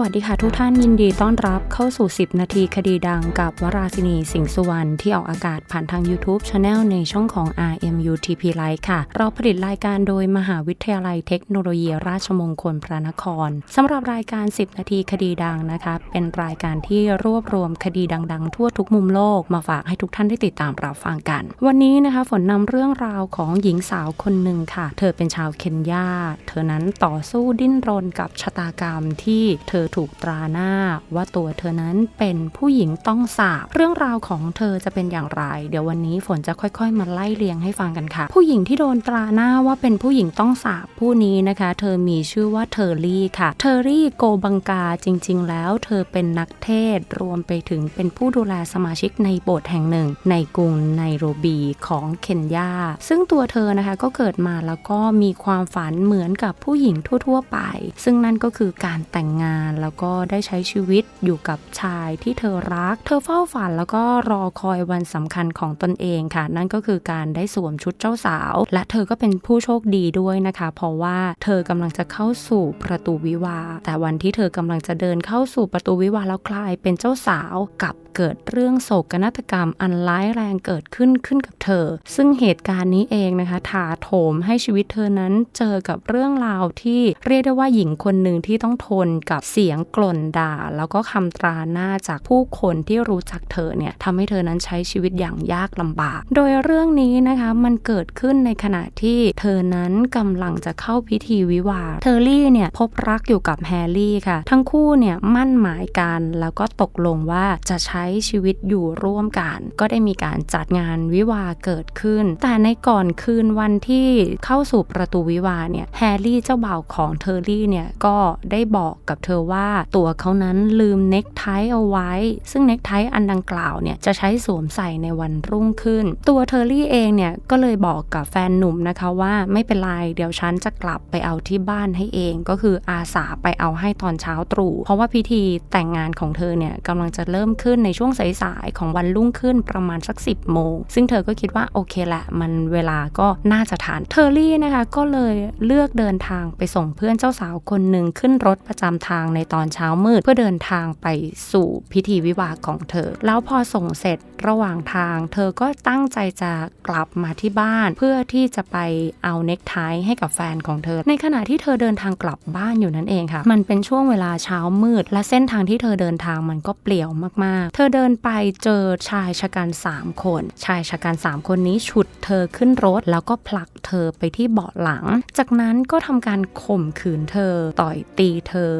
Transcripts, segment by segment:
วัสดีค่ะทุกท่านยินดีต้อนรับเข้าสู่ 10 นาทีคดีดังกับวราศินีสิงห์สุวรรณที่ออกอากาศผ่านทาง YouTube Channel ในช่องของ RMUTP Live ค่ะ เราผลิตรายการโดยมหาวิทยาลัยเทคโนโลยีราชมงคลพระนครสำหรับรายการ 10 นาทีคดีดังนะคะ เป็นรายการที่รวบรวมคดีดัง ๆ ทั่วทุกมุมโลกมาฝากให้ทุกท่านได้ติดตามรับฟังกัน วันนี้นะคะฝนนำเรื่องราวของหญิงสาวคนหนึ่งค่ะ เธอเป็นชาวเคนยาเธอนั้นต่อสู้ดิ้นรนกับชะตากรรมที่เธอถูกตราหน้าว่าตัวเธอนั้นเป็นผู้หญิงต้องสาบ เรื่องราวของเธอจะเป็นอย่างไร เดี๋ยววันนี้ฝนจะค่อยๆ มาไล่เรียงให้ฟังกันค่ะ ผู้หญิงที่โดนตราหน้าว่าเป็นผู้หญิงต้องสาบผู้นี้นะคะ เธอมีชื่อว่าเทอร์รี่ค่ะ เทอร์รี่โกบังกาจริง ๆ แล้ว เธอเป็นนักเทศรวมไปถึงเป็นผู้ดูแลสมาชิกในโบสถ์แห่งหนึ่ง ในกรุงไนโรบีของเคนยา ซึ่งตัวเธอนะคะก็เกิดมาแล้วก็มีความฝันเหมือนกับผู้หญิงทั่ว ๆ ไป ซึ่งนั่นก็คือการแต่งงานแล้วก็ได้ใช้ชีวิตอยู่กับชายที่เธอรัก เธอเฝ้าฝันแล้วก็รอคอยวันสำคัญของตนเองค่ะ นั่นก็คือการได้สวมชุดเจ้าสาว และเธอก็เป็นผู้โชคดีด้วยนะคะ เพราะว่าเธอกำลังจะเข้าสู่ประตูวิวา แต่วันที่เธอกำลังจะเดินเข้าสู่ประตูวิวาแล้วกลายเป็นเจ้าสาวกับเกิดเรื่องโศกนาฏกรรมอันร้ายแรงเกิดขึ้นขึ้นกับเธอ ซึ่งเหตุการณ์นี้เองนะคะถาโถมให้ชีวิตเธอนั้นเจอกับเรื่องราวที่เรียกได้ว่าหญิงคนหนึ่งที่ต้องทนกับเสียงกล่นด่า แล้วก็คำตราหน้าจากผู้คนที่รู้จักเธอเนี่ยทำให้เธอนั้นใช้ชีวิตอย่างยากลำบาก โดยเรื่องนี้นะคะมันเกิดขึ้นในขณะที่เธอนั้นกำลังจะเข้าพิธีวิวาเทอร์รี่เนี่ยพบรักอยู่กับแฮร์รี่ค่ะ ทั้งคู่เนี่ยมั่นหมายกันแล้วก็ตกลงว่าจะใช้ชีวิตอยู่ร่วมกัน ก็ได้มีการจัดงานวิวาเกิดขึ้น แต่ในก่อนคืนวันที่เข้าสู่ประตูวิวาเนี่ยแฮร์รี่เจ้าบ่าวของเทอร์รี่เนี่ยก็ได้บอกกับเธอว่าตัวเขานั้นลืมเน็กไทเอาไว้ ซึ่งเน็กไทอันดังกล่าวเนี่ยจะใช้สวมใส่ในวันรุ่งขึ้น ตัวเทอร์รี่เองเนี่ยก็เลยบอกกับแฟนหนุ่มนะคะว่าไม่เป็นไรเดี๋ยวฉันจะกลับไปเอาที่บ้านให้เอง ก็คืออาสาไปเอาให้ตอนเช้าตรู่เพราะว่าพิธีแต่งงานของเธอเนี่ยกำลังจะเริ่มขึ้นในช่วงสายๆของวันรุ่งขึ้นประมาณสัก 10โมงซึ่งเธอก็คิดว่าโอเคแหละมันเวลาก็น่าจะทานเทอร์รี่นะคะก็เลยเลือกเดินทางไปส่งเพื่อนเจ้าสาวคนหนึ่งขึ้นรถประจำทางในตอนเช้ามืดเพื่อเดินทางไปสู่พิธีวิวาของเธอ แล้วพอส่งเสร็จระหว่างทาง เธอก็ตั้งใจจะกลับมาที่บ้าน เพื่อที่จะไปเอาเน็กไทให้กับแฟนของเธอ ในขณะที่เธอเดินทางกลับบ้านอยู่นั่นเองค่ะ มันเป็นช่วงเวลาเช้ามืด และเส้นทางที่เธอเดินทางมันก็เปลี่ยวมากๆ เธอเดินไปเจอชายชะกัน 3 คน ชายชะกัน 3 คนนี้ฉุดเธอขึ้นรถแล้วก็ผลักเธอไปที่เบาะหลัง จากนั้นก็ทำการข่มขืนเธอต่อยตีเธอ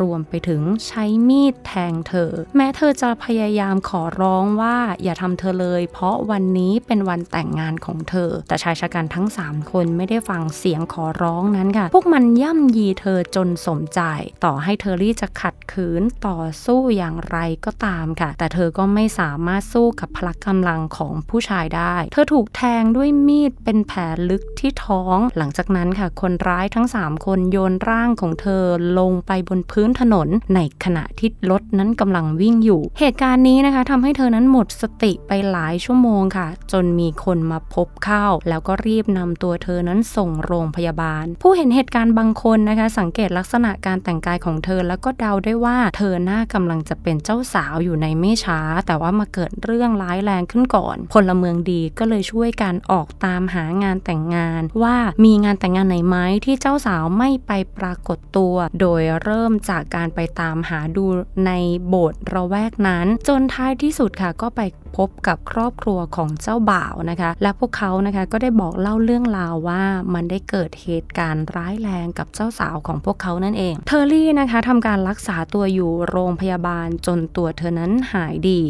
รวมไปถึงใช้มีดแทงเธอ แม้เธอจะพยายามขอร้องว่าอย่าทำเธอเลย เพราะวันนี้เป็นวันแต่งงานของเธอ แต่ชายชะกันทั้ง 3 คนไม่ได้ฟังเสียงขอร้องนั้นค่ะ พวกมันย่ำยีเธอจนสมใจ ต่อให้เทอรี่จะขัดขืนต่อสู้อย่างไรก็ตามค่ะ แต่เธอก็ไม่สามารถสู้กับพละกำลังของผู้ชายได้ เธอถูกแทงด้วยมีดเป็นแผลลึกที่ท้อง หลังจากนั้นค่ะ คนร้ายทั้ง 3 คนโยนร่างของเธอลงไปบนพื้นถนนในขณะที่รถนั้นกำลังวิ่งอยู่ เหตุการณ์นี้นะคะทำให้เธอนั้นหมดสติไปหลายชั่วโมงค่ะ จนมีคนมาพบเข้า แล้วก็รีบนำตัวเธอนั้นส่งโรงพยาบาล ผู้เห็นเหตุการณ์บางคนนะคะ สังเกตลักษณะการแต่งกายของเธอแล้วก็เดาได้ว่า เธอหน้ากำลังจะเป็นเจ้าสาวอยู่ในไม่ช้า แต่ว่ามาเกิดเรื่องร้ายแรงขึ้นก่อน พลเมืองดีก็เลยช่วยกันออกตามหางานแต่งงาน ว่ามีงานแต่งงานไหนไหมที่เจ้าสาวไม่ไปปรากฏตัว โดยเริ่มจากการไปตามหาดูในโบสถ์ระแวกนั้น จนท้ายที่สุดค่ะก็ไป พบกับครอบครัวของเจ้าบ่าวนะคะ และพวกเขานะคะก็ได้บอกเล่าเรื่องราวว่ามันได้เกิดเหตุการณ์ร้ายแรงกับเจ้าสาวของพวกเขานั่นเอง เทอร์รี่นะคะทำการรักษาตัวอยู่โรงพยาบาลจนตัวเธอนั้นหายดี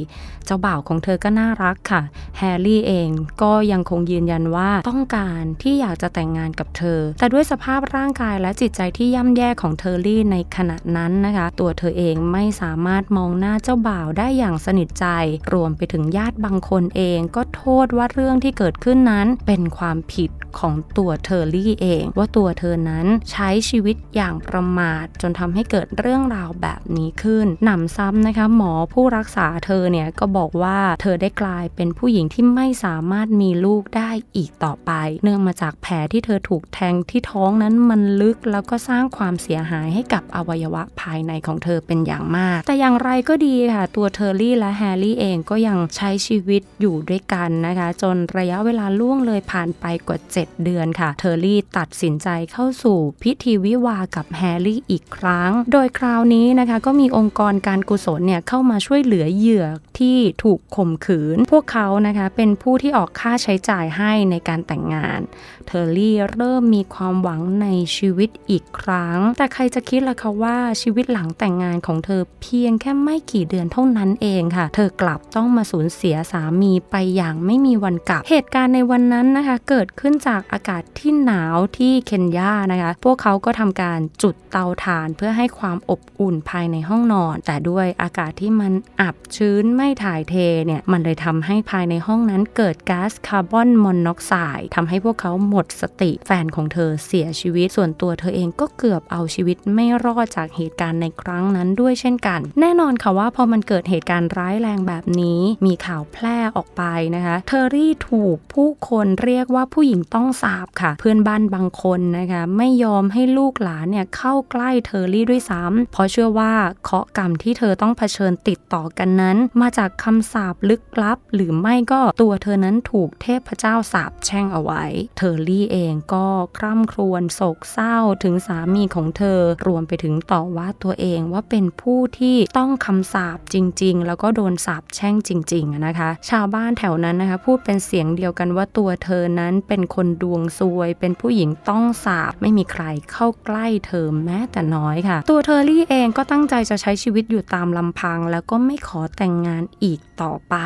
เจ้าบ่าวของเธอก็น่ารักค่ะ แฮร์รี่เองก็ยังคงยืนยันว่าต้องการที่อยากจะแต่งงานกับเธอ แต่ด้วยสภาพร่างกายและจิตใจที่ย่ำแย่ของเทอร์รี่ในขณะนั้นนะคะ ตัวเธอเองไม่สามารถมองหน้าเจ้าบ่าวได้อย่างสนิทใจ รวมไปถึงญาติบางคนเองก็โทษว่าเรื่องที่เกิดขึ้นนั้นเป็นความผิด ของตัวเทอร์รี่เอง ว่าตัวเธอนั้นใช้ชีวิตอย่างประมาท จนทำให้เกิดเรื่องราวแบบนี้ขึ้นหนำซ้ำนะคะ หมอผู้รักษาเธอเนี่ยก็บอกว่าเธอได้กลายเป็นผู้หญิงที่ไม่สามารถมีลูกได้อีกต่อไป เนื่องมาจากแผลที่เธอถูกแทงที่ท้องนั้นมันลึกแล้วก็สร้างความเสียหายให้กับอวัยวะภายในของเธอเป็นอย่างมาก แต่อย่างไรก็ดีค่ะ ตัวเทอร์รี่และแฮร์รี่เองก็ยังใช้ชีวิตอยู่ด้วยกันนะคะ จนระยะเวลาล่วงเลยผ่านไปกว่า7 เดือนค่ะ เทอร์รี่ตัดสินใจเข้าสู่พิธีวิวากับแฮร์รี่อีกครั้ง โดยคราวนี้นะคะก็มีองค์กรการกุศลเนี่ยเข้ามาช่วยเหลือเหยื่อที่ถูกข่มขืน พวกเขานะคะเป็นผู้ที่ออกค่าใช้จ่ายให้ในการแต่งงาน เทอร์รี่เริ่มมีความหวังในชีวิตอีกครั้ง แต่ใครจะคิดล่ะคะว่าชีวิตหลังแต่งงานของเธอเพียงแค่ไม่กี่เดือนเท่านั้นเองค่ะ เธอกลับต้องมาสูญเสียสามีไปอย่างไม่มีวันกลับ เหตุการณ์ในวันนั้นนะคะ เกิดขึ้นจากอากาศที่หนาวที่เคนยานะคะ พวกเขาก็ทำการจุดเตาถ่านเพื่อให้ความอบอุ่นภายในห้องนอน แต่ด้วยอากาศที่มันอับชื้นไม่ถ่ายเทเนี่ย มันเลยทำให้ภายในห้องนั้นเกิดก๊าซคาร์บอนมอนอกไซด์ทำให้พวกเขาหมดสติ แฟนของเธอเสียชีวิต ส่วนตัวเธอเองก็เกือบเอาชีวิตไม่รอดจากเหตุการณ์ในครั้งนั้นด้วยเช่นกัน แน่นอนค่ะว่าพอมันเกิดเหตุการณ์ร้ายแรงแบบนี้ มีข่าวแพร่ออกไปนะคะ เทอรี่ถูกผู้คนเรียกว่าผู้หญิงต้องสาบค่ะ เพื่อนบ้านบางคนนะคะไม่ยอมให้ลูกหลานเนี่ยเข้าใกล้เทอรี่ด้วยซ้ำเพราะเชื่อว่าเคราะกรรมที่เธอต้องเผชิญติดต่อกันนั้น มาจากคำสาปลึกลับ หรือไม่ก็ตัวเธอนั้นถูกเทพเจ้าสาปแช่งเอาไว้เทอรี่เองก็คร่ำครวญโศกเศร้าถึงสามีของเธอ รวมไปถึงต่อว่าตัวเองว่าเป็นผู้ที่ต้องคำสาปจริง ๆ แล้วก็โดนสาปแช่งจริง ๆนะคะ ชาวบ้านแถวนั้นนะคะ พูดเป็นเสียงเดียวกันว่าตัวเธอนั้นเป็นคนดวงซวย เป็นผู้หญิงต้องสาปไม่มีใครเข้าใกล้เธอแม้แต่น้อยค่ะ ตัวเทอรี่เองก็ตั้งใจจะใช้ชีวิตอยู่ตามลำพัง แล้วก็ไม่ขอแต่งงานอีกต่อไป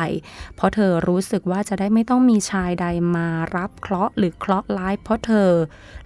เพราะเธอรู้สึกว่าจะได้ไม่ต้องมีชายใดมารับเคราะห์หรือเคราะห์ร้ายเพราะเธอ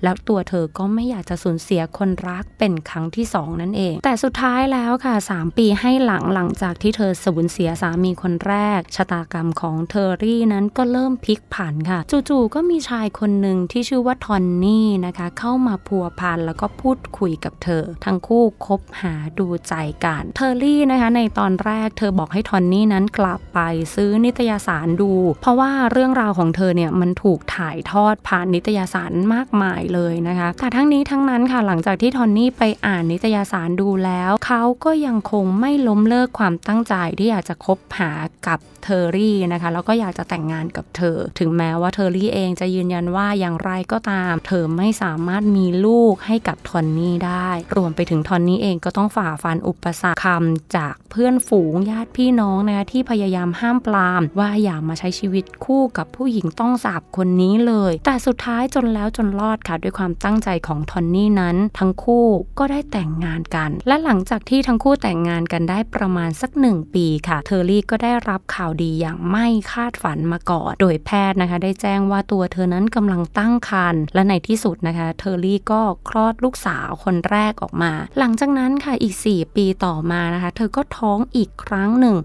แล้วตัวเธอก็ไม่อยากจะสูญเสียคนรักเป็นครั้งที่สองนั่นเอง แต่สุดท้ายแล้วค่ะ 3 ปีให้หลังหลังจากที่เธอสูญเสียสามีคนแรก ชะตากรรมของเทอรี่นั้นก็เริ่มพลิกผันค่ะ จู่ๆก็มีชายคนนหนึ่งที่ชื่อว่าทอนนี่นะคะ เข้ามาพัวพันแล้วก็พูดคุยกับเธอ ทั้งคู่คบหาดูใจกัน เทอร์รี่นะคะในตอนแรกเธอบอกให้ทอนนี่นั้นกลับไปซื้อนิตยสารดู เพราะว่าเรื่องราวของเธอเนี่ยมันถูกถ่ายทอดผ่านนิตยสารมากมายเลยนะคะแต่ทั้งนี้ทั้งนั้นค่ะหลังจากที่ทอนนี่ไปอ่านนิตยสารดูแล้วเขาก็ยังคงไม่ล้มเลิกความตั้งใจที่อยากจะคบหากับเทอร์รี่นะคะแล้วก็อยากจะแต่งงานกับเธอ ถึงแม้ว่าเทอร์รี่เองจะยืนยันว่าอย่างไรก็ตาม เธอไม่สามารถมีลูกให้กับทอนนี่ได้ รวมไปถึงทอนนี่เองก็ต้องฝ่าฟันอุปสรรคคำจากเพื่อนฝูงญาติพี่น้องนะคะที่พยายามห้ามปราม ว่าอย่ามาใช้ชีวิตคู่กับผู้หญิงต้องสาบคนนี้เลย แต่สุดท้ายจนแล้วจนรอดค่ะด้วยความตั้งใจของทอนนี่นั้น ทั้งคู่ก็ได้แต่งงานกัน และหลังจากที่ทั้งคู่แต่งงานกันได้ประมาณสักหนึ่งปีค่ะ เทอรี่ก็ได้รับข่าวดีอย่างไม่คาดฝันมาก่อน โดยแพทย์นะคะ ได้แจ้งว่าตัวเธอนั้นกำลังตั้งครรภ์และในที่สุดนะคะเทอร์รี่ก็คลอดลูกสาวคนแรกออกมา หลังจากนั้นค่ะอีก 4 ปีต่อมานะคะ เธอก็ท้องอีกครั้งหนึ่ง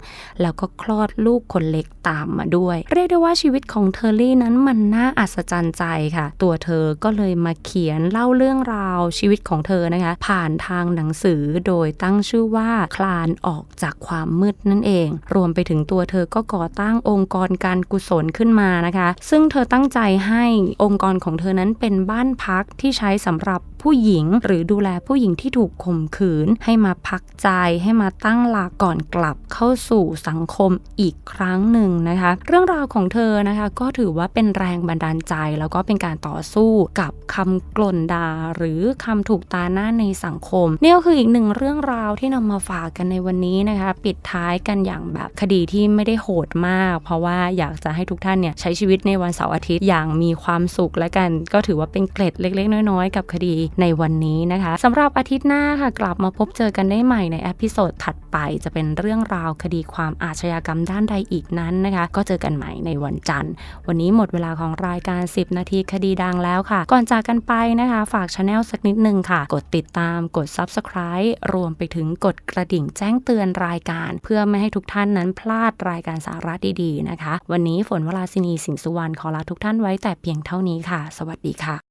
แล้วก็คลอดลูกคนเล็กตามมาด้วย เรียกได้ว่าชีวิตของเทอร์รี่นั้นมันน่าอัศจรรย์ใจค่ะ ตัวเธอก็เลยมาเขียนเล่าเรื่องราวชีวิตของเธอนะคะ ผ่านทางหนังสือโดยตั้งชื่อว่าคลานออกจากความมืดนั่นเอง รวมไปถึงตัวเธอก็ก่อตั้งองค์กรการกุศลขึ้นมานะคะ ซึ่งเธอตั้งใจให้องค์กรของเธอนั้นเป็นบ้านพักที่ใช้สำหรับ ผู้หญิง หรือดูแลผู้หญิงที่ถูกข่มขืน ให้มาพักใจให้มาตั้งหลักก่อนกลับเข้าสู่สังคมอีกครั้งหนึ่งนะคะ เรื่องราวของเธอนะคะ ก็ถือว่าเป็นแรงบันดาลใจ แล้วก็เป็นการต่อสู้กับคำกล่นดาหรือคำถูกตาหน้าในสังคมนี่ก็คืออีกหนึ่งเรื่องราวที่นำมาฝากกันในวันนี้นะคะ ปิดท้ายกันอย่างแบบคดีที่ไม่ได้โหดมาก เพราะว่าอยากจะให้ทุกท่านเนี่ยใช้ชีวิตในวันเสาร์อาทิตย์อย่างมีความสุขและกัน ก็ถือว่าเป็นเกร็ดเล็ก ๆ น้อยๆ กับคดีในวันนี้นะคะสำหรับอาทิตย์หน้าค่ะกลับมาพบเจอกันได้ใหม่ในเอพิโซดถัดไปจะเป็นเรื่องราวคดีความอาชญากรรมด้านใดอีกนั้นนะคะ ก็เจอกันใหม่ในวันจันทร์ วันนี้หมดเวลาของรายการ 10 นาทีคดีดังแล้วค่ะ ก่อนจากกันไปนะคะ ฝากช anel สักนิดนึงค่ะ กดติดตามกด subscribe รวมไปถึงกดกระดิ่งแจ้งเตือนรายการ เพื่อไม่ให้ทุกท่านนั้นพลาดรายการสาระดีๆนะคะ วันนี้ฝนวราศินีสิงห์สุวรรณขอลาทุกท่านไว้แต่เพียงเท่านี้ค่ะ สวัสดีค่ะ